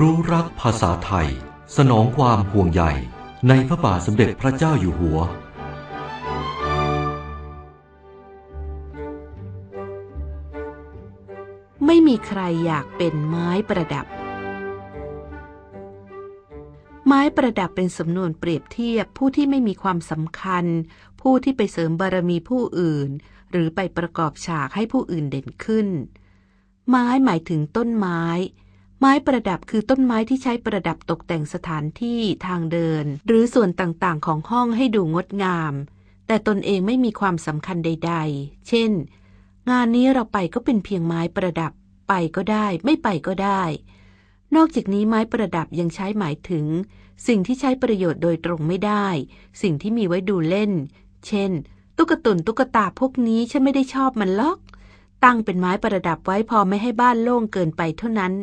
รู้รักภาษาไทย สนองความห่วงใยในพระบาทสมเด็จพระเจ้าอยู่หัว ไม่มีใครอยากเป็นไม้ประดับ ไม้ประดับเป็นสำนวนเปรียบเทียบผู้ที่ไม่มีความสำคัญ ผู้ที่ไปเสริมบารมีผู้อื่น หรือไปประกอบฉากให้ผู้อื่นเด่นขึ้น ไม้หมายถึงต้นไม้ ไม้ประดับคือต้นไม้ที่ใช้ประดับตกแต่งสถานที่ทางเดิน หรือส่วนต่างๆ ของห้องให้ดูงดงาม แต่ตนเองไม่มีความสำคัญใด ๆ เช่น งานนี้เราไปก็เป็นเพียงไม้ประดับ ไปก็ได้ ไม่ไปก็ได้ นอกจากนี้ไม้ประดับยังใช้หมายถึง สิ่งที่ใช้ประโยชน์โดยตรงไม่ได้ สิ่งที่มีไว้ดูเล่น เช่น ตุ๊กตุนตุ๊กตาพวกนี้ฉันไม่ได้ชอบมันล็อก ตั้งเป็นไม้ประดับไว้พอไม่ให้บ้านโล่งเกินไปเท่านั้น